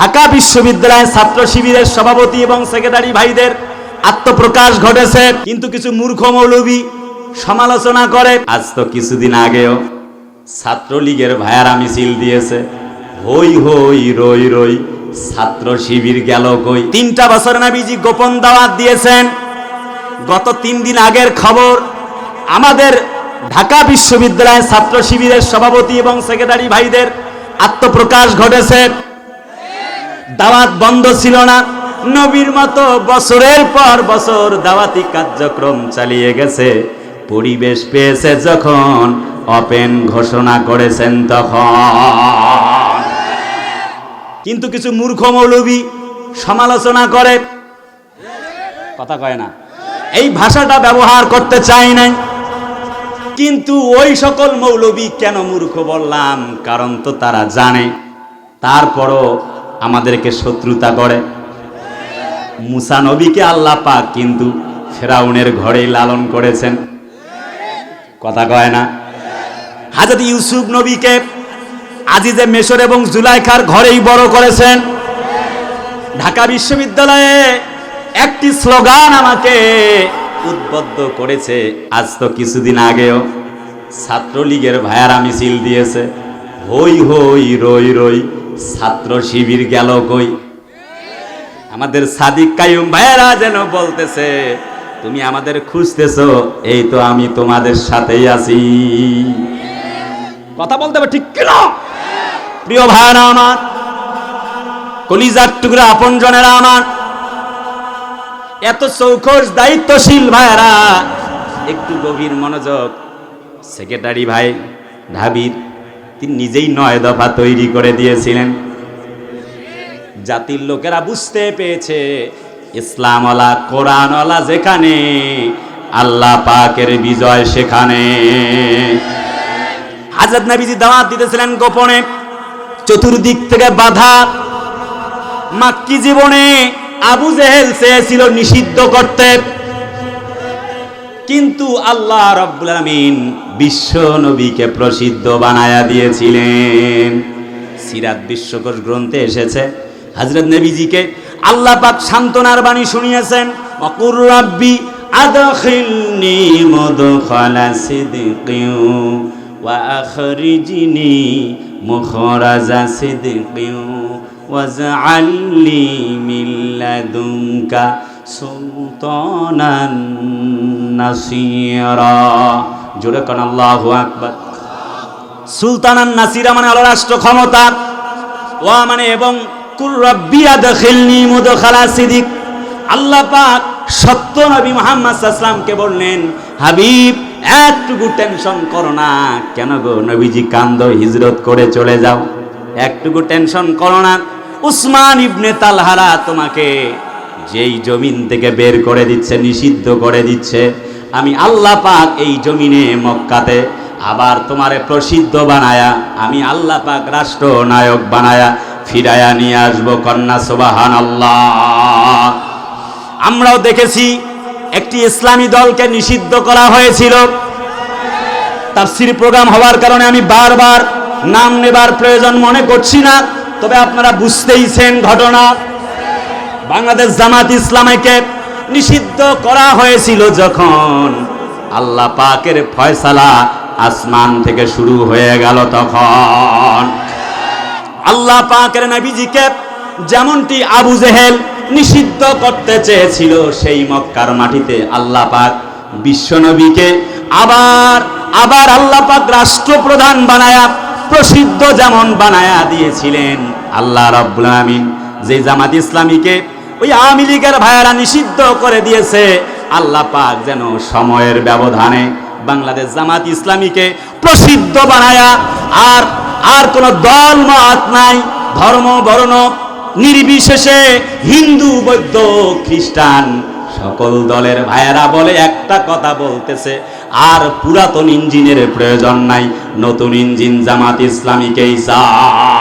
ঢাকা বিশ্ববিদ্যালয়ের ছাত্র শিবিরের সভাপতি এবং সেক্রেটারি ভাইদের আত্মপ্রকাশ ঘটেছে। কিন্তু কিছু মূর্খ মৌলবী সমালোচনা করে। আজ তো কিছুদিন আগেও ছাত্রলীগের ভাইয়ারা মিছিল দিয়েছে। হই হই রই রই ছাত্র শিবির গেল কই? তিনটা বছর নাবিজি গোপন দাওয়াত দিয়েছেন। গত তিন দিন আগের খবর, আমাদের ঢাকা বিশ্ববিদ্যালয়ের ছাত্র শিবিরের সভাপতি এবং সেক্রেটারি ভাইদের আত্মপ্রকাশ ঘটেছে। দাওয়াত বন্ধ ছিল না। নবীর মতো বছরের পর বছর দাওয়াতি কার্যক্রম চালিয়ে গেছে। পরিবেশ পেয়েছে যখন, অপেন ঘোষণা করেছেন তখন। কিন্তু কিছু মূর্খ মৌলবী সমালোচনা করে। কথা কয় না। এই ভাষাটা ব্যবহার করতে চাই নাই। কিন্তু ওই সকল মৌলবী কেন মূর্খ বললাম? কারণ তো তারা জানে। তারপরও আমাদেরকে শত্রুতা করে মুসা নবীকে আল্লাহ পাক কিন্তু ফেরাউনের ঘরেই লালন করেছেন। কথা কয় না? হাজরত ইউসুফ নবীকে আজিজে মেশর এবং জুলাইখার ঘরেই বড় করেছেন। ঢাকা বিশ্ববিদ্যালয়ে একটি স্লোগান আমাকে উদ্বুদ্ধ করেছে আজ তো কিছুদিন আগেও। ছাত্রলীগের ভাইয়ারা মিছিল দিয়েছে, হই হই, রই রই। ছাত্র শিবির গেল কই? আমাদের সাদিক কায়ুম ভাইয়েরা যেন বলতেছে, তুমি আমাদের খুঁজতেছো, এই তো আমি তোমাদের সাথেই আছি। কথা বলতে হবে ঠিক কিনা? প্রিয় ভাইরা আমার, কলিজার টুকরা আপন জনেরা আমার, এত চৌখস দায়িত্বশীল ভাইরা একটু গভীর মনোযোগ, সেক্রেটারি ভাই, ঢাবির তিনি নিজেই নয় দফা তৈরি করে দিয়েছিলেন। জাতির লোকেরা বুঝতে পেরেছে, ইসলামওয়ালা, কোরআনওয়ালা যেখানে, আল্লাহ পাকের বিজয় সেখানে। হাজরত নবীজি দাওয়াত দিতেছিলেন গোপনে, চতুর্দিক থেকে বাধা। মাক্কি জীবনে আবু জেহেল চেয়েছিল নিষিদ্ধ করতে। কিন্তু আল্লাহ রব্বুল আমিন বিশ্ব নবীকে প্রসিদ্ধ বানায়া দিয়েছিলেন। সিরাত বিশ্বকোষ গ্রন্থে এসেছে। হজরত নবীজিকে আল্লাহ পাক সান্ত্বনার বাণী শুনিয়েছেন, অকুর রাব্বি আদখিলনি মুদখালা সিদকিন ওয়া আখরিজনি মুখরাজা সিদকিন ওয়াজআলনি মিন লাদুনকা সুলতানান নাসিরা। জোরে কোন আল্লাহু আকবার। সুলতানান নাসিরা মানে হলো রাষ্ট্র ক্ষমতা। ওয়া মানে এবং কুর রব্বি আদখিলনি মুদখালা সিদিক। আল্লাহ পাক সত্য নবী মুহাম্মদ সাল্লামকে বললেন, হাবিব, একটুকু টেনশন করো না। কেন গো নবীজি কান্দ হিজরত করে চলে যাও? একটুকু টেনশন করো না। উসমান ইবনে তালহারা তোমাকে যেই জমিন থেকে বের করে দিচ্ছে, নিষিদ্ধ করে দিচ্ছে, আমি আল্লাহ পাক এই জমিনে মক্কাতে আবার তোমারে প্রসিদ্ধ বানায়া, আমি আল্লাহ পাক রাষ্ট্র নায়ক বানায়া ফিরায়া নিয়ে আসব কন্যা সোবাহান আল্লাহ আমরাও দেখেছি একটি ইসলামী দলকে নিষিদ্ধ করা হয়েছিল। তাফসির প্রোগ্রাম হওয়ার কারণে আমি বারবার নাম নেবার প্রয়োজন মনে করছি না, তবে আপনারা বুঝতেইছেন ঘটনা। বাংলাদেশ জামাত ইসলামীকে নিষিদ্ধ করা হয়েছিল যখন আল্লাহ পাকের ফয়সালা আসমান থেকে শুরু হয়ে গেল তখন। আল্লাহ পাকের নবীজিকে যেমনটি আবু জেহেল নিষিদ্ধ করতে চেয়েছিল, সেই মক্কার মাটিতে আল্লাহ পাক বিশ্বনবীকে আবার আবার আল্লাহ পাক রাষ্ট্রপ্রধান বানায়া, প্রসিদ্ধ যেমন বানায়া দিয়েছিলেন। আল্লাহ রব্বুল আমিন যে জামাত ইসলামীকে ওই আওয়ামী লীগের ভাইয়েরা নিষিদ্ধ করে দিয়েছে। আল্লাহ পাক যেন সময়ের ব্যবধানে বাংলাদেশ জামাত ইসলামীকে প্রসিদ্ধ বানায়া আর আর কোন দল মত নাই, ধর্ম, বর্ণ, নির্বিশেষে হিন্দু, বৌদ্ধ, খ্রিস্টান সকল দলের ভাইয়েরা বলে একটা কথা বলতেছে, আর পুরাতন ইঞ্জিনের প্রয়োজন নাই, নতুন ইঞ্জিন জামাত ইসলামীকেই চায়